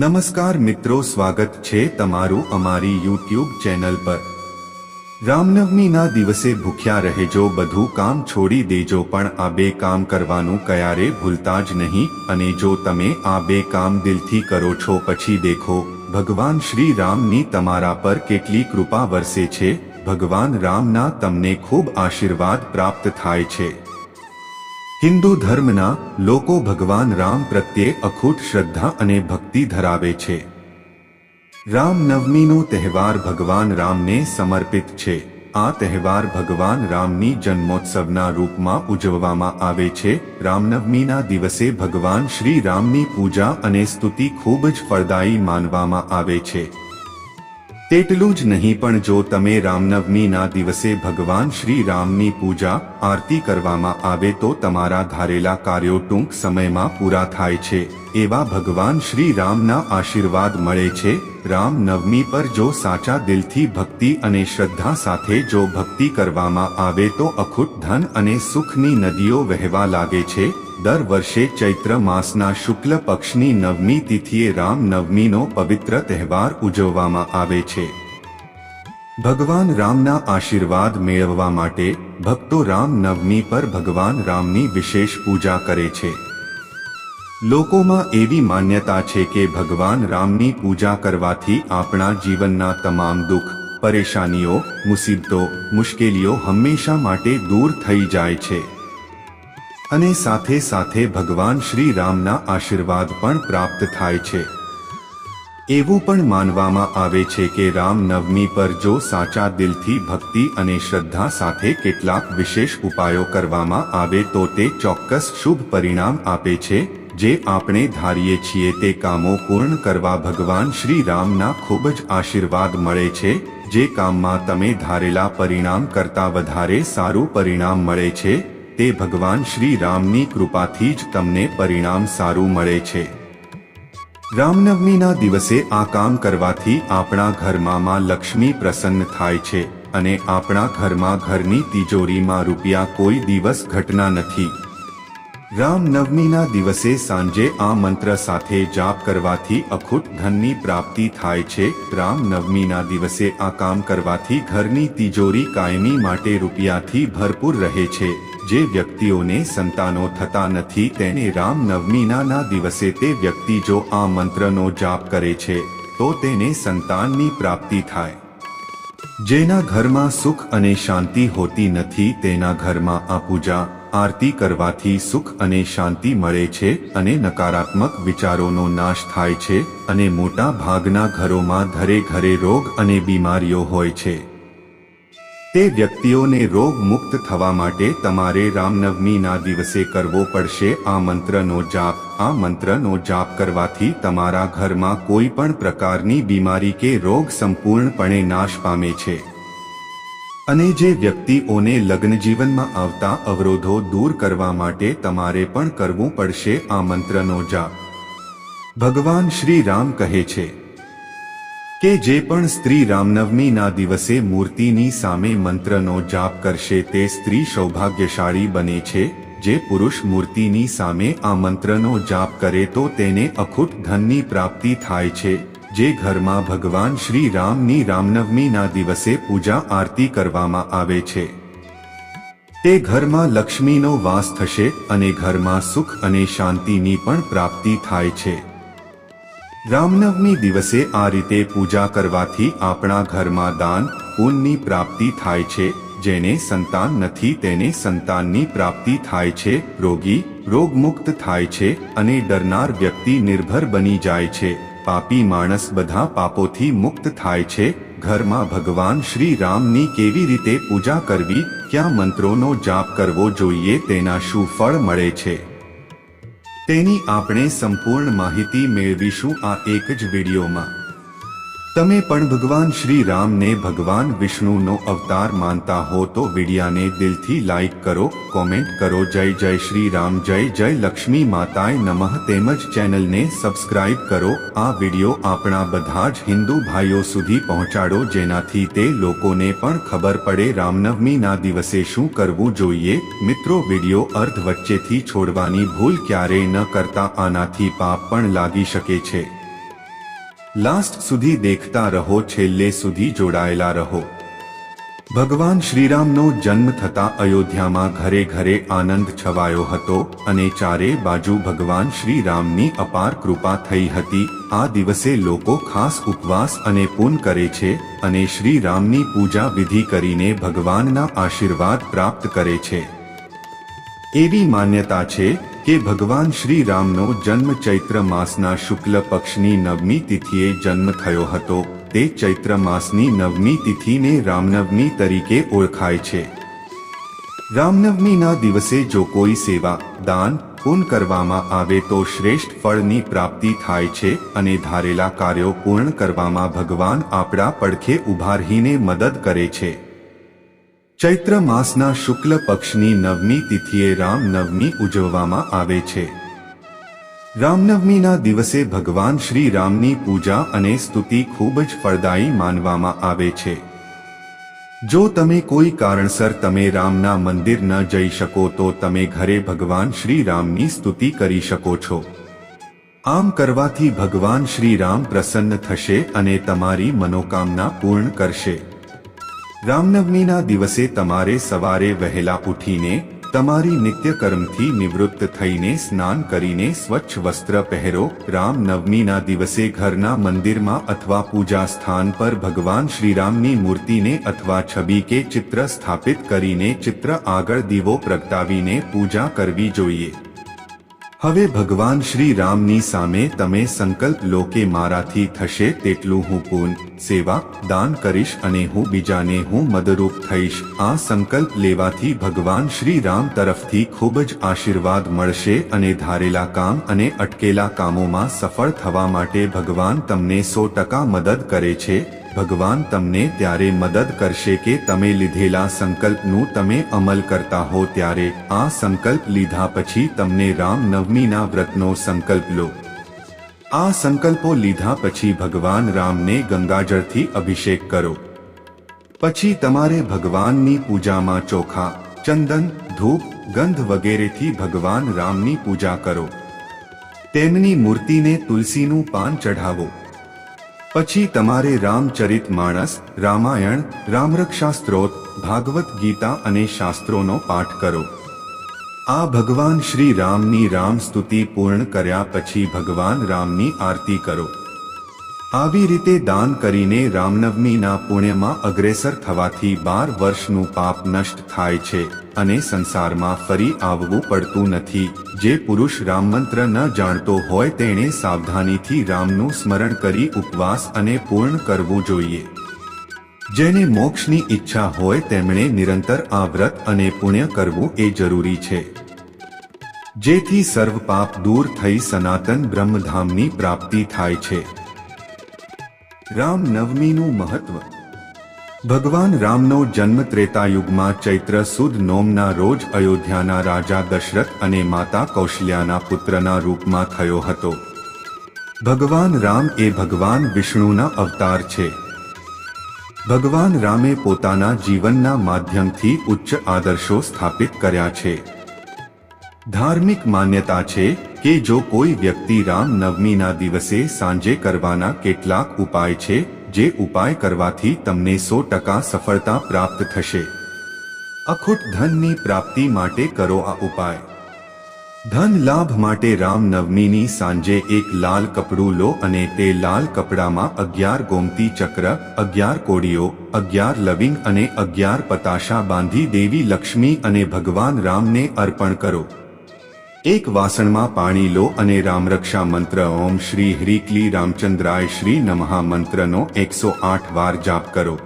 નમસ્કાર મિત્રો, સ્વાગત છે તમારું અમારી યુટ્યુબ ચેનલ પર. રામનવમીના દિવસે ભૂખ્યા રહેજો, બધું કામ છોડી દેજો, પણ આ બે કામ કરવાનું ક્યારે ભૂલતા જ નહીં, અને જો તમે આ બે કામ દિલથી કરો છો, પછી દેખો, ભગવાન શ્રી રામની તમારા પર કેટલી કૃપા વરસે છે, ભગવાન રામના તમને ખૂબ આશીર્વાદ પ્રાપ્ત થાય છે. હિન્દુ ધર્મના લોકો ભગવાન રામ પ્રત્યે અખૂટ શ્રદ્ધા અને ભક્તિ ધરાવે છે. રામનવમીનો તહેવાર ભગવાન રામને સમર્પિત છે. આ તહેવાર ભગવાન રામની જન્મોત્સવના રૂપમાં ઉજવવામાં આવે છે. રામનવમીના દિવસે ભગવાન શ્રી રામની પૂજા અને સ્તુતિ ખૂબ જ ફળદાયી માનવામાં આવે છે. તેટલું જ નહીં, પણ જો તમે રામનવમીના દિવસે ભગવાન શ્રી રામની પૂજા, આરતી કરવામાં આવે તો તમારા ધારેલા કાર્યો ટૂંક સમયમાં પૂરા થાય છે. એવા ભગવાન શ્રી રામના આશીર્વાદ મળે છે. રામનવમી પર જો સાચા દિલથી ભક્તિ અને શ્રદ્ધા સાથે જો ભક્તિ કરવામાં આવે તો અખૂટ ધન અને સુખની નદીઓ વહેવા લાગે છે. દર વર્ષે ચૈત્ર માસના શુક્લ પક્ષની નવમી તિથિએ રામ નવમીનો પવિત્ર તહેવાર ઉજવવામાં આવે છે. ભગવાન રામના આશીર્વાદ મેળવવા માટે ભક્તો રામ નવમી પર ભગવાન રામની વિશેષ પૂજા કરે છે. લોકોમાં એવી માન્યતા છે કે ભગવાન રામની પૂજા કરવાથી આપણા જીવનના તમામ દુઃખ, પરેશાનીઓ, મુસીબતો, મુશ્કેલીઓ હંમેશા માટે દૂર થઈ જાય છે. અને સાથે સાથે ભગવાન શ્રી રામના આશીર્વાદ પણ પ્રાપ્ત થાય છે. એવું પણ માનવામાં આવે છે કે રામ નવમી પર જો સાચા દિલથી ભક્તિ અને શ્રદ્ધા સાથે કેટલાક વિશેષ ઉપાયો કરવામાં આવે તો તે ચોક્કસ શુભ પરિણામ આપે છે, જે આપણે ધારીએ છીએ તે કામો પૂર્ણ કરવા ભગવાન શ્રી રામના ખૂબ જ આશીર્વાદ મળે છે, જે કામમાં તમે ધારેલા પરિણામ કરતા વધારે સારું પરિણામ મળે છે તે ભગવાન શ્રી રામની કૃપાથી જ તમને પરિણામ સારું મળે છે. રામનવમીના દિવસે આ કામ કરવાથી આપણા ઘરમાં લક્ષ્મી પ્રસન્ન થાય છે અને આપણા ઘરમાં ઘરની તિજોરીમાં રૂપિયા કોઈ દિવસ ઘટના નથી. રામનવમીના દિવસે સાંજે આ મંત્ર સાથે જાપ કરવાથી અખૂટ ધનની પ્રાપ્તિ થાય છે. રામનવમીના દિવસે આ કામ કરવાથી ઘરની તિજોરી કાયમી માટે રૂપિયાથી ભરપૂર રહે છે. જે વ્યક્તિઓને સંતાનો થતા નથી તેને રામનવમીના ના દિવસે તે વ્યક્તિ જો આ મંત્રનો જાપ કરે છે, તો તેને સંતાનની પ્રાપ્તિ થાય. જેના ઘરમાં સુખ અને શાંતિ હોતી નથી, તેના ઘરમાં આ પૂજા, આરતી કરવાથી સુખ અને શાંતિ મળે છે અને નકારાત્મક વિચારોનો નાશ થાય છે અને મોટા ભાગના ઘરોમાં ઘરે ઘરે રોગ અને બીમારીઓ હોય છે. તે વ્યક્તિઓને રોગ મુક્ત થવા માટે તમારે રામનવમીના દિવસે કરવો પડશે. આ મંત્રનો જાપ, આ મંત્રનો જાપ કરવાથી તમારા ઘરમાં કોઈ પણ પ્રકારની બીમારી કે રોગ સંપૂર્ણપણે નાશ પામે છે. અને જે વ્યક્તિઓને લગ્ન જીવનમાં આવતા અવરોધો દૂર કરવા માટે તમારે પણ કરવું પડશે. આ મંત્રનો જાપ. ભગવાન શ્રી રામ કહે છે કે જે પણ સ્ત્રી રામનવમીના દિવસે મૂર્તિની સામે મંત્રનો જાપ કરશે તે સ્ત્રી સૌભાગ્યશાળી બને છે. જે પુરુષ મૂર્તિની સામે આ મંત્રનો જાપ કરે તો તેને અખૂટ ધનની પ્રાપ્તિ થાય છે. જે ઘરમાં ભગવાન શ્રી રામની રામનવમીના દિવસે પૂજા આરતી કરવામાં આવે છે. તે ઘરમાં લક્ષ્મીનો વાસ થશે અને ઘરમાં સુખ અને શાંતિની પણ પ્રાપ્તિ થાય છે. રામનવમી દિવસે આ રીતે પૂજા કરવાથી આપણા ઘરમાં દાન, પુણ્યની પ્રાપ્તિ થાય છે, જેને સંતાન નથી તેને સંતાનની પ્રાપ્તિ થાય છે, રોગી, રોગમુક્ત થાય છે અને ડરનાર વ્યક્તિ નિર્ભર બની જાય છે. પાપી માણસ બધા પાપોથી મુક્ત થાય છે. ઘરમાં ભગવાન શ્રી રામની કેવી રીતે પૂજા કરવી, ક્યાં મંત્રોનો જાપ કરવો જોઈએ તેના શું ફળ મળે છે? તેની આપણે સંપૂર્ણ માહિતી મેળવીશું આ એક જ વિડીયોમાં. તમે પણ ભગવાન શ્રી રામને ભગવાન વિષ્ણુનો અવતાર માનતા હો તો વિડિયાને દિલથી લાઈક કરો, કોમેન્ટ કરો, જય જય શ્રી રામ, જય જય લક્ષ્મી માતાએ નમઃ તેમજ ચેનલને સબસ્ક્રાઇબ કરો, આ વિડિયો આપણા બધા જ હિન્દુ ભાઈઓ સુધી પહોંચાડો જેનાથી તે લોકોને પણ ખબર પડે રામનવમીના દિવસે શું કરવું જોઈએ. મિત્રો, વિડિયો અર્ધ વચ્ચેથી છોડવાની ભૂલ ક્યારેય ન કરતા આનાથી પાપ પણ લાગી શકે છે. લાસ્ટ સુધી દેખતા રહો, છેલ્લે સુધી જોડાયેલા રહો. ભગવાન શ્રીરામનો જન્મ થતા અયોધ્યામાં ઘરે ઘરે આનંદ છવાયો હતો અને ચારે બાજુ ભગવાન શ્રીરામની અપાર કૃપા થઈ હતી. આ દિવસે લોકો ખાસ ઉપવાસ અને પૂન કરે છે અને શ્રીરામની પૂજા વિધિ કરીને ભગવાનના આશીર્વાદ પ્રાપ્ત કરે છે. એવી માન્યતા છે કે ભગવાન શ્રી રામનો જન્મ ચૈત્ર માસના શુક્લ પક્ષની નવમી તિથિએ જન્મ થયો હતો. તે ચૈત્ર માસની નવમી તિથિને રામનવમી તરીકે ઓળખાય છે. રામનવમીના દિવસે જો કોઈ સેવા, દાન પૂર્ણ કરવામાં આવે તો શ્રેષ્ઠ ફળની પ્રાપ્તિ થાય છે અને ધારેલા કાર્યો પૂર્ણ કરવામાં ભગવાન આપણા પડખે ઊભા મદદ કરે છે. ચૈત્ર માસના શુક્લ પક્ષની નવમી તિથિએ રામનવમી ઉજવવામાં આવે છે. રામનવમીના દિવસે ભગવાન શ્રી રામની પૂજા અને સ્તુતિ ખૂબ જ ફળદાયી માનવામાં આવે છે. જો તમે કોઈ કારણસર તમે રામના મંદિર ન જઈ શકો તો તમે ઘરે ભગવાન શ્રી રામની સ્તુતિ કરી શકો છો. આમ કરવાથી ભગવાન શ્રી રામ પ્રસન્ન થશે અને તમારી મનોકામના પૂર્ણ કરશે. રામનવમીના દિવસે તમારે સવારે વહેલા ઉઠીને તમારી નિત્યકર્મથી નિવૃત્ત થઈને સ્નાન કરીને સ્વચ્છ વસ્ત્ર પહેરો. રામનવમીના દિવસે ઘરના મંદિરમાં અથવા પૂજા સ્થાન પર ભગવાન શ્રીરામની મૂર્તિને અથવા છબી કે ચિત્ર સ્થાપિત કરીને ચિત્ર આગળ દીવો પ્રગટાવીને પૂજા કરવી જોઈએ. હવે ભગવાન શ્રી રામની સામે તમે સંકલ્પ લો કે મારાથી થશે તેટલું હું પૂન, સેવા, દાન કરીશ અને હું બીજાને હું મદરૂપ થઈશ. આ સંકલ્પ લેવાથી ભગવાન શ્રી રામ તરફથી ખૂબ જ આશીર્વાદ મળશે અને ધારેલા કામ અને અટકેલા કામોમાં સફળ થવા માટે ભગવાન તમને સો ટકા મદદ કરે છે. ભગવાન તમને ત્યારે મદદ કરશે કે તમે લીધેલા સંકલ્પનું તમે અમલ કરતા હો ત્યારે આ સંકલ્પ લીધા પછી તમને રામ નવમીના વ્રતનો સંકલ્પ લો. આ સંકલ્પો લીધા પછી ભગવાન રામને ગંગાજળથી અભિષેક કરો. પછી તમારે ભગવાનની પૂજામાં ચોખા, ચંદન, ધૂપ, ગંધ વગેરેથી ભગવાન રામની પૂજા કરો. તેમની મૂર્તિને તુલસીનું પાન ચઢાવો. પછી તમારે રામચરિત માણસ, રામાયણ રામરક્ષા સ્ત્રોત ભાગવત ગીતા અને શાસ્ત્રોનો પાઠ કરો. આ ભગવાન શ્રી રામની રામ સ્તુતિ પૂર્ણ કર્યા પછી ભગવાન રામની આરતી કરો. આવી રીતે દાન કરીને રામનવમીના પુણ્યમાં અગ્રેસર થવાથી બાર વર્ષનું પાપ નષ્ટ થાય છે અને સંસારમાં ફરી આવવું પડતું નથી. જે પુરુષ રામમંત્ર ન જાણતો હોય તેણે સાવધાનીથી રામનું સ્મરણ કરી ઉપવાસ અને પૂર્ણ કરવું જોઈએ. જેને મોક્ષની ઈચ્છા હોય તેમણે નિરંતર આ વ્રત અને પુણ્ય કરવું એ જરૂરી છે. જેથી સર્વ પાપ દૂર થઈ સનાતન બ્રહ્મધામની પ્રાપ્તિ થાય છે. રામ નવમીનું મહત્વ. ભગવાન રામનો જન્મ ત્રેતા યુગમાં ચૈત્ર સુદ નોમના રોજ અયોધ્યાના રાજા દશરથ અને માતા કૌશલ્યાના પુત્રના રૂપમાં થયો હતો. ભગવાન રામ એ ભગવાન વિષ્ણુના અવતાર છે. ભગવાન રામે પોતાના જીવનના માધ્યમથી ઉચ્ચ આદર્શો સ્થાપિત કર્યા છે. ધાર્મિક માન્યતા છે કે જો કોઈ વ્યક્તિ રામ નવમીના દિવસે સાંજે કરવાના કેટલાક ઉપાય છે, જે ઉપાય કરવાથી તમને સો ટકા સફળતા પ્રાપ્ત થશે. અખૂટ ધનની પ્રાપ્તિ માટે કરો આ ઉપાય. ધન લાભ માટે રામ નવમીની સાંજે એક લાલ કપડું લો અને તે લાલ કપડામાં અગિયાર ગોમતી ચક્ર, અગિયાર કોડીઓ, અગિયાર લવિંગ અને અગિયાર પતાશા બાંધી દેવી લક્ષ્મી અને ભગવાન રામને અર્પણ કરો. એક વાસણમાં પાણી લો અને રામરક્ષા મંત્ર ઓમ શ્રી હરિકલી રામચંદ્રાય શ્રી નમઃ મંત્રનો એકસો આઠ વાર જાપ કરો.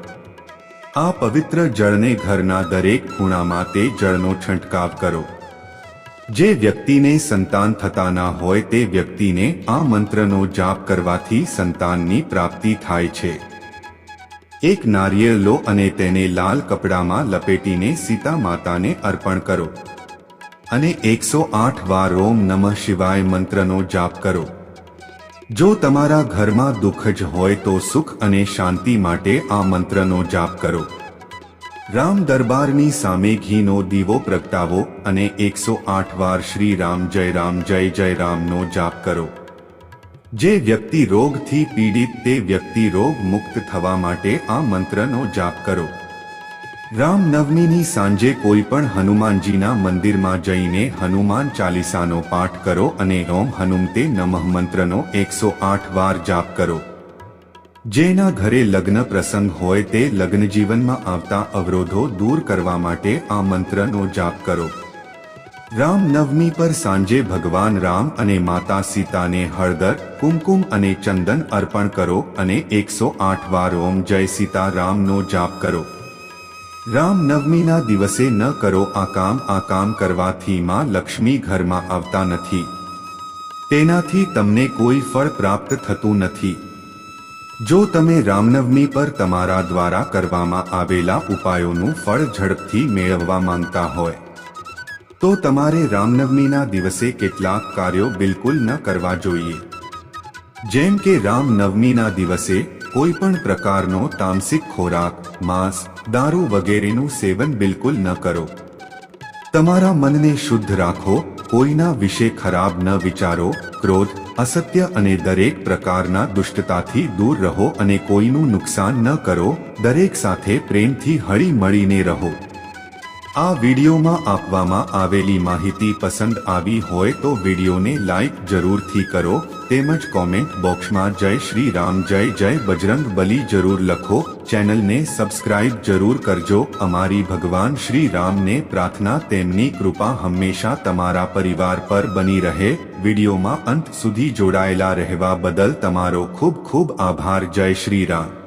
આ પવિત્ર જળને ઘરના દરેક ખૂણામાં તે જળનો છંટકાવ કરો. જે વ્યક્તિને સંતાન થતા ના હોય તે વ્યક્તિને આ મંત્રનો જાપ કરવાથી સંતાનની પ્રાપ્તિ થાય છે. એક નારિયેળ લો અને તેને લાલ કપડામાં લપેટીને સીતા માતાને અર્પણ કરો. અને એકસો આઠ વાર ઓમ નમઃ શિવાય મંત્રનો જાપ કરો. જો તમારા ઘરમાં દુઃખ જ હોય તો સુખ અને શાંતિ માટે આ મંત્રનો જાપ કરો. રામ દરબારની સામે ઘીનો દીવો પ્રગટાવો અને એકસો આઠ વાર શ્રી રામ જય રામ જય જય રામનો જાપ કરો. જે વ્યક્તિ રોગથી પીડિત તે વ્યક્તિ રોગ મુક્ત થવા માટે આ મંત્રનો જાપ કરો. રામનવમીની સાંજે કોઈ પણ હનુમાનજીના મંદિરમાં જઈને હનુમાન ચાલીસાનો પાઠ કરો અને ઓમ હનુમતે નમઃ મંત્રનો એકસો આઠ વાર જાપ કરો. જેના ઘરે લગ્ન પ્રસંગ હોય તે લગ્ન જીવનમાં આવતા અવરોધો દૂર કરવા માટે આ મંત્રનો જાપ કરો. રામનવમી પર સાંજે ભગવાન રામ અને માતા સીતાને હળદર, કુમકુમ અને ચંદન અર્પણ કરો અને એકસો આઠ વાર ઓમ જય સીતા રામનો જાપ કરો. રામનવમીના દિવસે ન કરો આ કામ આ કામ કરવાથી માં લક્ષ્મી ઘરમાં આવતા નથી. તેનાથી તમને કોઈ ફળ પ્રાપ્ત થતું નથી. જો તમે રામનવમી પર તમારા દ્વારા કરવામાં આવેલા ઉપાયોનું ફળ ઝડપથી મેળવવા માંગતા હોય, તો તમારે રામનવમીના દિવસે કેટલાક કાર્યો બિલકુલ ન કરવા જોઈએ. જેમ કે રામનવમીના દિવસે કોઈ પણ પ્રકારનો તામસિક ખોરાક, માંસ, દારૂ વગેરેનું સેવન બિલકુલ ન કરો. તમારા મનને શુદ્ધ રાખો, કોઈના વિશે ખરાબ ન વિચારો, ક્રોધ, અસત્ય અને દરેક પ્રકારના દુષ્ટતાથી દૂર રહો અને કોઈનું નુકસાન ન કરો, દરેક સાથે પ્રેમથી હળી મળીને રહો. આ વિડીયોમાં આપવામાં આવેલી માહિતી પસંદ આવી હોય તો વિડીયોને લાઈક જરૂરથી કરો, તેમજ કોમેન્ટ બોક્સમાં જય શ્રી રામ, જય જય બજરંગ બલી જરૂર લખો, ચેનલને સબસ્ક્રાઇબ જરૂર કરજો, અમારી ભગવાન શ્રી રામને પ્રાર્થના, તેમની કૃપા હંમેશા તમારા પરિવાર પર બની રહે, વિડીયોમાં અંત સુધી જોડાયેલા રહેવા બદલ તમારો ખૂબ ખૂબ આભાર, જય શ્રી રામ.